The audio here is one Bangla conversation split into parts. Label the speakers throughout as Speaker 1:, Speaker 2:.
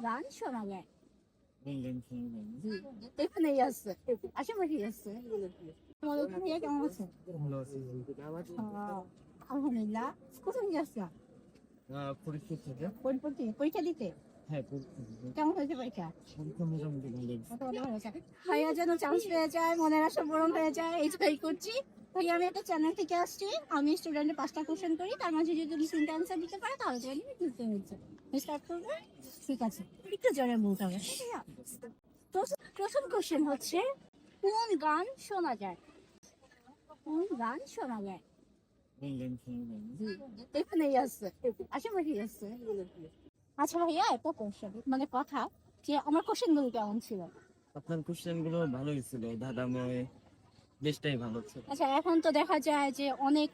Speaker 1: গান শোনা যায় এখানেই আছে আশেপাশে আছে তোমাদের ভাইয়া কেমন আছে আলহামদুলিল্লাহ কোথায়
Speaker 2: পরীক্ষা
Speaker 1: দিতে
Speaker 2: হ্যাঁ
Speaker 1: হয়েছে পরীক্ষা। ভাইয়া যেন চান্স পেয়ে যায় মনের আশা পূরণ হয়ে যায় এই ট্রাই করছি ভাইয়া আমি একটা চ্যানেল থেকে আসছি আমি স্টুডেন্টের পাঁচটা কোশ্চেন করি তার মাঝে যদি তুমি তিনটা অ্যান্সার দিতে পারো তাহলে দিতে হচ্ছে আছে প্রথম কোশ্চেন হচ্ছে কোন গান শোনা যায় কোন গান শোনা যায় আছে আচ্ছা ভাইয়া একটা কোশ্চেন মানে কথা যে আমার কোশ্চেনগুলো কেমন ছিল
Speaker 2: আপনার কোশ্চেনগুলো বেশটাই ভালো ছিল।
Speaker 1: আচ্ছা এখন তো দেখা যায় যে অনেক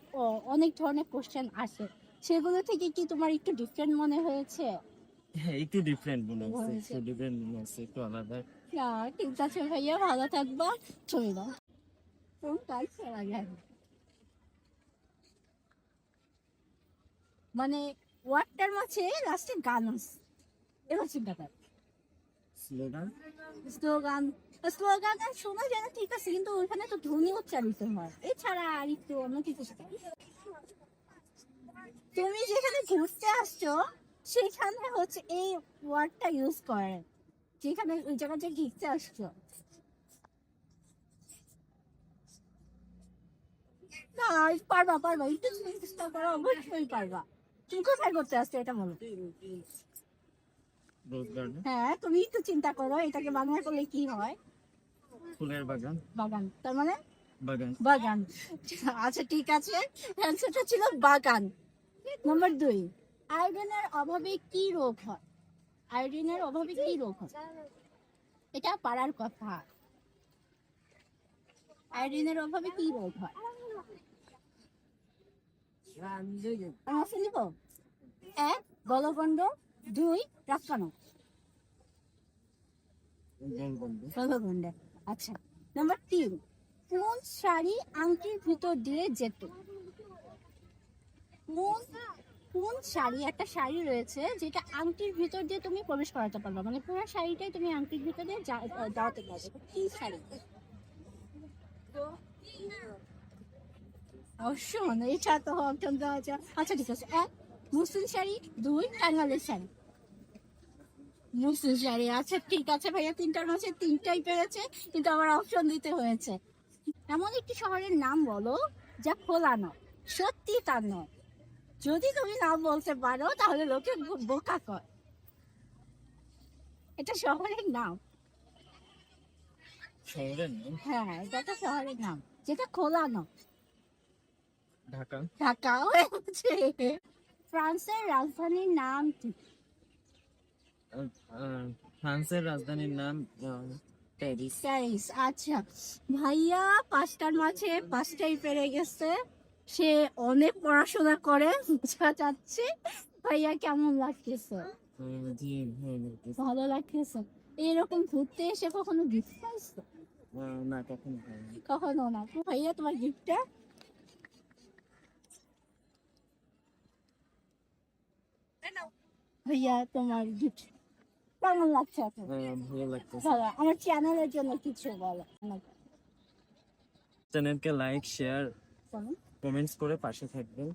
Speaker 1: অনেক ধরনের কোশ্চেন আসে। সেগুলো থেকে কি তোমার একটু ডিফারেন্ট মনে হয়েছে?
Speaker 2: হ্যাঁ একটু ডিফারেন্ট মনে হচ্ছে। একটু ডিফারেন্ট মনে হচ্ছে একটু আলাদা।
Speaker 1: না ঠিক আছে ভাইয়া ভালো থাকবা চলে দাও কোন কাজ করা যায় মানে ওয়ার্ডটার মাঝে লাস্টে গান আছে। এবার চিন্তা
Speaker 2: স্লোগান
Speaker 1: স্লোগান স্লোগান শোনা যায় না ঠিক আছে কিন্তু ওইখানে তো ধ্বনি উচ্চারিত হয়। এছাড়া আর একটু অন্য কিছু। তুমি যেখানে ঘুরতে আসছো সেখানে হচ্ছে এই ওয়ার্ডটা ইউজ করে যেখানে ওই জায়গায় যে ঘুরতে আসছো। না পারবা পারবা একটু চেষ্টা করো অবশ্যই পারবা। তুমি কোথায় করতে আসছো এটা বলো। হ্যাঁ তুমি একটু চিন্তা করো এটাকে বাংলা করলে কি হয়?
Speaker 2: ফুলের বাগান।
Speaker 1: বাগান তার মানে?
Speaker 2: বাগান।
Speaker 1: বাগান। আচ্ছা ঠিক আছে। অ্যান্সারটা ছিল বাগান। নাম্বার দুই আয়োডিনের অভাবে কি রোগ হয়? আয়োডিনের অভাবে কি রোগ হয়? এটা পারার কথা। আয়োডিনের অভাবে কি রোগ হয়? এক গলগণ্ড। দুই
Speaker 2: জলবন্ধ
Speaker 1: গলগণ্ড। আচ্ছা। নম্বর তিন কোন শাড়ি আংটির ভিতর দিয়ে যেত? কোন কোন শাড়ি, একটা শাড়ি রয়েছে যেটা আংটির ভিতর দিয়ে তুমি প্রবেশ করাতে পারবে। মানে পুরো শাড়িটাই তুমি আংটির ভিতর দিয়ে যাওয়াতে পারবে। কি শাড়ি? অবশ্য মানে এটা তো অত্যন্ত আচ্ছা আচ্ছা ঠিক আছে। এক, মুসলিম শাড়ি। দুই টাঙ্গালের শাড়ি। মুসলিম শাড়ি আচ্ছা ঠিক আছে ভাইয়া তিনটার মাঝে তিনটাই পেরেছে, কিন্তু আমার অপশন দিতে হয়েছে। এমন একটি শহরের নাম বলো যা খোলা নয় সত্যি তা নয়। যদি তুমি নাম বলতে পারো তাহলে লোকে বোকা কয়। এটা শহরের নাম।
Speaker 2: শহরের নাম?
Speaker 1: হ্যাঁ এটা একটা শহরের নাম। যেটা খোলা
Speaker 2: ঢাকা?
Speaker 1: ফ্রান্সের রাজধানীর নাম কি?
Speaker 2: ফ্রান্সের রাজধানীর নাম প্যারিস।
Speaker 1: প্যারিস আচ্ছা। ভাইয়া পাঁচটার মাঝে পাঁচটাই পেরে গেছে। সে অনেক পড়াশোনা করে বোঝা যাচ্ছে। ভাইয়া কেমন লাগতেছে?
Speaker 2: ভালো লাগতেছে।
Speaker 1: এরকম ঘুরতে এসে কখনো গিফট পাইছো?
Speaker 2: না কখনো
Speaker 1: কখনো না। ভাইয়া তোমার গিফটটা ভাইয়া তোমার গিফট কেমন লাগছে
Speaker 2: আহ, ভালো
Speaker 1: আমার চ্যানেলের জন্য কিছু বলো।
Speaker 2: চ্যানেলকে লাইক শেয়ার। কমেন্টস করে পাশে থাকবেন।